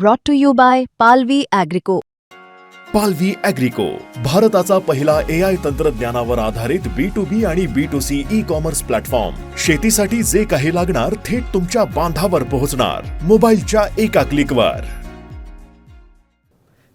brought to you by Palvi Agrico. पालवी अॅग्रिको भारताचा पहिला ए आय तंत्रज्ञानावर आधारित बी टू बी आणि B to C e commerce platform शेतीसाठी जे काही लागणार थेट तुमच्या बांधावर पोहोचणार. मोबाईलच्या एका क्लिकवर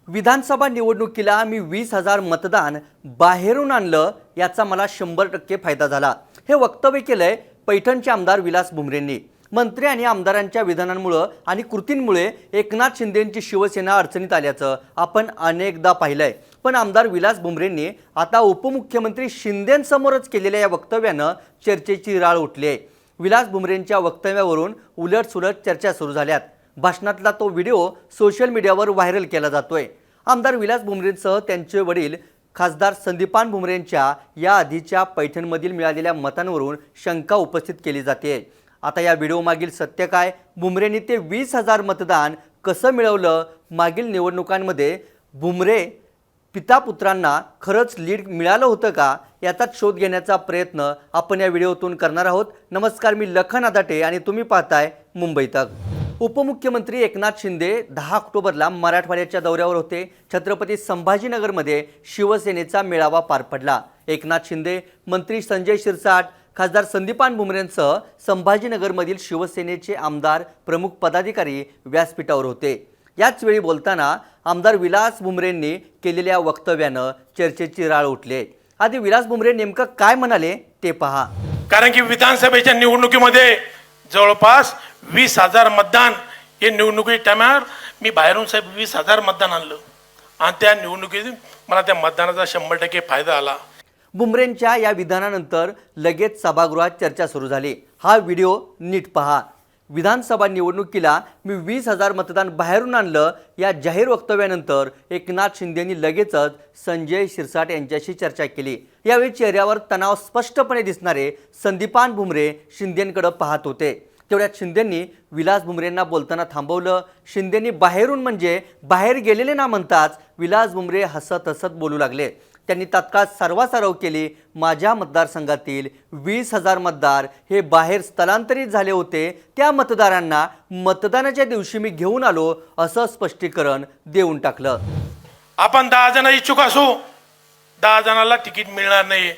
विधानसभा निवडणुकीला मी वीस हजार मतदान बाहेरून आणलं याचा मला शंभर टक्के फायदा झाला. हे वक्तव्य केलंय पैठणचे आमदार विलास भुमरेंनी. मंत्री आणि आमदारांच्या विधानांमुळं आणि कृतींमुळे एकनाथ शिंदेंची शिवसेना अडचणीत आल्याचं आपण अनेकदा पाहिलंय. पण आमदार विलास भुमरेंनी आता उपमुख्यमंत्री शिंदेंसमोरच केलेल्या या वक्तव्यानं चर्चेची राळ उठली आहे. विलास भुमरेंच्या वक्तव्यावरून उलटसुलट चर्चा सुरू झाल्यात. भाषणातला तो व्हिडिओ सोशल मीडियावर व्हायरल केला जातोय. आमदार विलास भुमरेंसह त्यांचे वडील खासदार संदीपान भुमरेंच्या या आधीच्या पैठणमधील मिळालेल्या मतांवरून शंका उपस्थित केली जाते. आता या व्हिडिओमागील सत्य काय? भुमरेंनी ते वीस हजार मतदान कसं मिळवलं? मागील निवडणुकांमध्ये बुमरे पिता पुत्रांना खरंच लीड मिळालं होतं का? याचाच शोध घेण्याचा प्रयत्न आपण या व्हिडिओतून करणार आहोत. नमस्कार मी लखन आदाटे आणि तुम्ही पाहताय मुंबई तक. उपमुख्यमंत्री एकनाथ शिंदे दहा ऑक्टोबरला मराठवाड्याच्या दौऱ्यावर होते. छत्रपती संभाजीनगरमध्ये शिवसेनेचा मेळावा पार पडला. एकनाथ शिंदे मंत्री संजय शिरसाट खासदार संदीपान भुमरेंसह संभाजीनगरमधील शिवसेनेचे आमदार प्रमुख पदाधिकारी व्यासपीठावर होते. याचवेळी बोलताना आमदार विलास भुमरेंनी केलेल्या वक्तव्यानं चर्चेची राळ उठले. आधी विलास भुमरे नेमकं काय म्हणाले ते पहा. कारण की विधानसभेच्या निवडणुकीमध्ये जवळपास वीस हजार मतदान हे निवडणुकी टायमावर मी बाहेरून साहेब वीस हजार मतदान आणलं. आणि त्या निवडणुकीत मला त्या मतदानाचा शंभर टक्के फायदा आला. बुमरेंच्या या विधानानंतर लगेच सभागृहात चर्चा सुरू झाली. हा व्हिडिओ नीट पहा. विधानसभा निवडणुकीला मी वीस हजार मतदान बाहेरून आणलं या जाहीर वक्तव्यानंतर एकनाथ शिंदेंनी लगेचच संजय शिरसाट यांच्याशी चर्चा केली. यावेळी चेहऱ्यावर तणाव स्पष्टपणे दिसणारे संदीपान भुमरे शिंदेंकडे पाहत होते. तेवढ्यात शिंदेंनी विलास भुमरेंना बोलताना थांबवलं. शिंदेंनी बाहेरून म्हणजे बाहेर गेलेले ना म्हणताच विलास भुमरे हसत हसत बोलू लागले. त्यांनी तत्काळ सर्वासरव केली. माझ्या मतदारसंघातील वीस हजार मतदार हे बाहेर स्थलांतरित झाले होते. त्या मतदारांना मतदानाच्या दिवशी मी घेऊन आलो असं स्पष्टीकरण देऊन टाकलं. आपण दहा जण इच्छुक असू. दहा जणाला तिकीट मिळणार नाही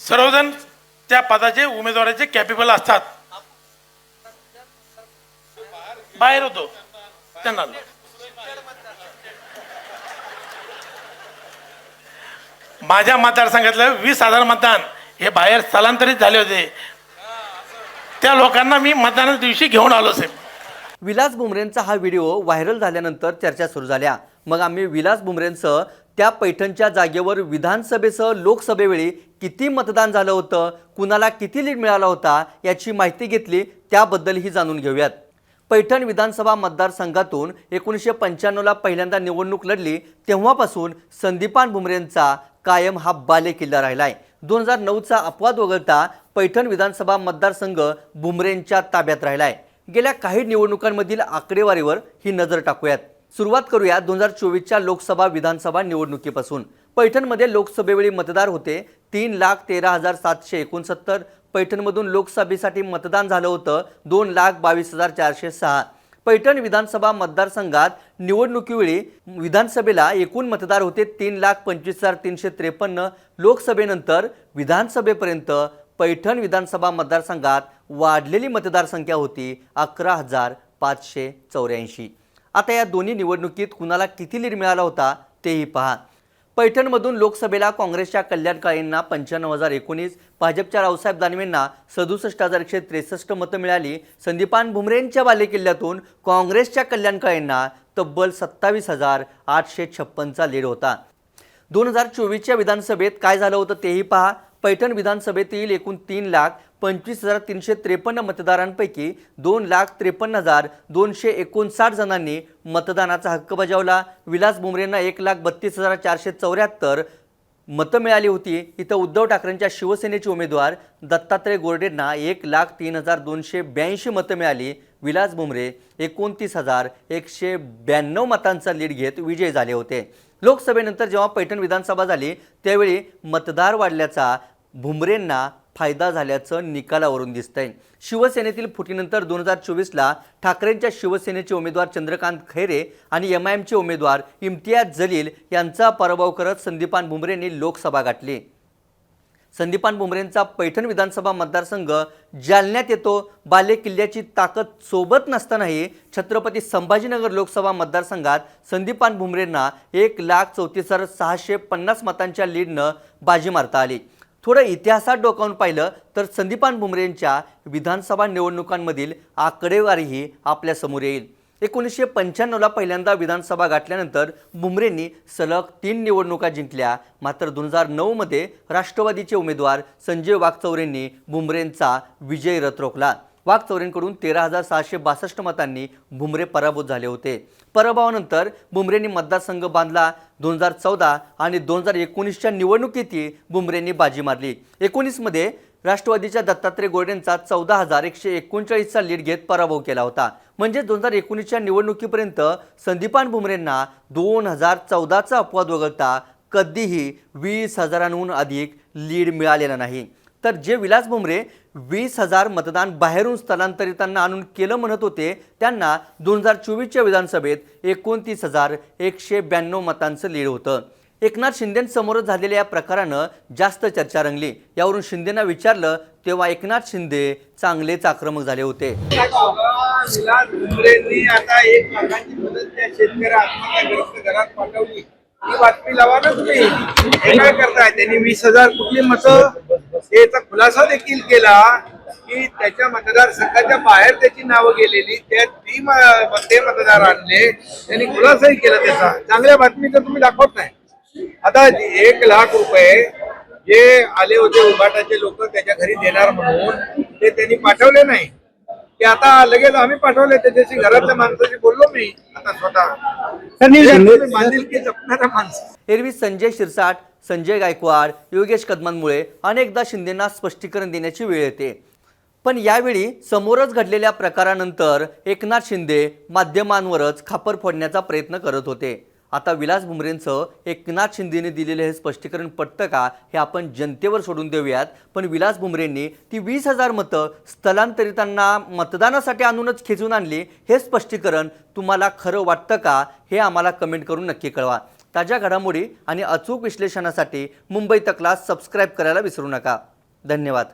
सर्वजण त्या पदाचे उमेदवाराचे कॅपेबल असतात. बाहेर होतो. त्यांना माझ्या मतदारसंघातलं वीस हजार मतदान हे बाहेर स्थलांतरित झाले होते. त्या लोकांना मी मतदानाच्या दिवशी घेऊन आलो साहेब. विलास बुमरेंचा हा व्हिडिओ व्हायरल झाल्यानंतर चर्चा सुरू झाल्या. मग आम्ही विलास बुमरेंसह त्या पैठणच्या जागेवर विधानसभेसह लोकसभेवेळी किती मतदान झालं होतं कुणाला किती लीड मिळाला होता याची माहिती घेतली त्याबद्दलही जाणून घेऊयात. पैठण विधानसभा मतदारसंघातून एकोणीसशे पंच्याण्णवला पहिल्यांदा निवडणूक लढली तेव्हापासून संदीपान भुमरेंचा कायम हा बालेकिल्ला राहिला आहे दोन हजार नऊचा अपवाद वगळता पैठण विधानसभा मतदारसंघ बुमरेंच्या ताब्यात राहिला आहे गेल्या काही निवडणुकांमधील आकडेवारीवर ही नजर टाकूयात. सुरुवात करूया दोन हजार चोवीसच्या लोकसभा विधानसभा निवडणुकीपासून. पैठणमध्ये लोकसभेवेळी मतदार होते तीन लाख तेरा हजार सातशे एकोणसत्तर. पैठणमधून लोकसभेसाठी मतदान झालं होतं दोन लाख बावीस हजार चारशे सहा. पैठण विधानसभा मतदारसंघात निवडणुकीवेळी विधानसभेला एकूण मतदार होते तीन लाख पंचवीस हजार तीनशे त्रेपन्न. लोकसभेनंतर विधानसभेपर्यंत पैठण विधानसभा मतदारसंघात वाढलेली मतदारसंख्या होती अकरा हजार पाचशे चौऱ्याऐंशी. आता या दोन्ही निवडणुकीत कुणाला किती लीड मिळाला होता तेही पहा. पैठणमधून लोकसभेला काँग्रेसच्या कल्याण काळेंना पंच्याण्णव हजार एकोणीस भाजपच्या रावसाहेब दानवेंना सदुसष्ट हजार एकशे त्रेसष्ट मतं मिळाली. संदीपान भुमरेंच्या बालेकिल्ल्यातून काँग्रेसच्या कल्याण काळेंना तब्बल सत्तावीस हजार आठशे छप्पनचा लीड होता. दोन हजार चोवीसच्या विधानसभेत काय झालं होतं तेही पहा. पैठण विधानसभेतील एकूण तीन लाख पंचवीस हजार तीनशे त्रेपन्न मतदारांपैकी दोन लाख त्रेपन्न हजार दोनशे एकोणसाठ जणांनी मतदानाचा हक्क बजावला. विलास बुमरेंना एक लाख बत्तीस हजार चारशे चौऱ्याहत्तर मतं मिळाली होती. इथं उद्धव ठाकरेंच्या शिवसेनेचे उमेदवार दत्तात्रय गोरडेंना एक लाख तीन हजार दोनशे ब्याऐंशी मतं मिळाली. विलास बुमरे एकोणतीस हजार एकशे ब्याण्णव मतांचा लीड घेत विजयी झाले होते. लोकसभेनंतर जेव्हा पैठण विधानसभा झाली त्यावेळी मतदार वाढल्याचा भुमरेंना फायदा झाल्याचं निकालावरून दिसतंय. शिवसेनेतील फुटीनंतर दोन हजार चोवीसला ठाकरेंच्या शिवसेनेचे उमेदवार चंद्रकांत खैरे आणि एम आय एमचे उमेदवार इम्तियाज जलील यांचा पराभव करत संदीपान भुमरेंनी लोकसभा गाठली. संदीपान भुमरेंचा पैठण विधानसभा मतदारसंघ जालन्यात येतो. बाले किल्ल्याची ताकद सोबत नसतानाही छत्रपती संभाजीनगर लोकसभा मतदारसंघात संदीपान भुमरेंना एक लाख चौतीस हजार सहाशे पन्नास मतांच्या लीडनं बाजी मारता आली. थोडं इतिहासात डोकावून पाहिलं तर संदीपान भुमरेंच्या विधानसभा निवडणुकांमधील आकडेवारीही आपल्यासमोर येईल. एकोणीसशे पंच्याण्णवला पहिल्यांदा विधानसभा गाठल्यानंतर बुमरेंनी सलग तीन निवडणुका जिंकल्या. मात्र दोन हजार नऊमध्ये राष्ट्रवादीचे उमेदवार संजय वागचौरेंनी बुमरेंचा विजय रथ रोखला. वाघचौरेंकडून तेरा हजार सहाशे बासष्ट मतांनी भुमरे पराभूत झाले होते. पराभवानंतर बुमरेंनी मतदारसंघ बांधला. दोन हजार चौदा आणि दोन हजार एकोणीसच्या निवडणुकीतही बुमरेंनी बाजी मारली. एकोणीसमध्ये राष्ट्रवादीच्या दत्तात्रय गोडेंचा चौदा हजार एकशे एकोणचाळीसचा लीड घेत पराभव केला होता. म्हणजे दोन हजार एकोणीसच्या निवडणुकीपर्यंत संदीपान भुमरेंना दोन हजार चौदाचा अपवाद वगळता कधीही वीस हजारांहून अधिक लीड मिळालेला नाही. तर जे विलास भुमरे वीस हजार मतदान बाहेरून स्थलांतरितांना आणून केलं म्हणत होते त्यांना दोन हजार चोवीसच्या विधानसभेत एकोणतीस हजार एकशे ब्याण्णव मतांचं लीड होतं. एकनाथ शिंदेंसमोर झालेल्या या प्रकारानं जास्त चर्चा रंगली. यावरून शिंदेना विचारलं तेव्हा एकनाथ शिंदे चांगलेच आक्रमक झाले होते. आता एक लाखांची मदत त्या शेतकऱ्या आत्महत्याग्रस्त घरात पाठवली. ही बातमी लावा ना तुम्ही. काय करताय? त्यांनी वीस हजार कुठली मतं याचा खुलासा देखील केला की त्याच्या मतदारसंघाच्या बाहेर त्याची नावं गेलेली त्यात ती ते मतदार आणले त्यांनी खुलासाही केला त्याचा. चांगल्या बातमी तर तुम्ही दाखवत नाही. आता एक लाख रुपये जे आले होते उभाटाचे लोक त्याच्या घरी देणार म्हणून ते त्यांनी पाठवले नाही. ते आता लगेच आम्ही पाठवले त्याच्याशी घरातल्या माणसाशी बोललो मी आता स्वतः. माणसं. एरवी संजय शिरसाट संजय गायकवाड योगेश कदमांमुळे अनेकदा शिंदेना स्पष्टीकरण देण्याची वेळ येते. पण यावेळी समोरच घडलेल्या प्रकारानंतर एकनाथ शिंदे माध्यमांवरच खापर फोडण्याचा प्रयत्न करत होते. आता विलास भुमरेंचं एकनाथ शिंदेने दिलेलं हे स्पष्टीकरण पटतं का हे आपण जनतेवर सोडून देऊयात. पण विलास भुमरेंनी ती वीस हजार मतं स्थलांतरितांना मतदानासाठी आणूनच खेचून आणली हे स्पष्टीकरण तुम्हाला खरं वाटतं का हे आम्हाला कमेंट करून नक्की कळवा. ताज्या घडामोडी आणि अचूक विश्लेषणासाठी मुंबई तकला सबस्क्राईब करायला विसरू नका. धन्यवाद.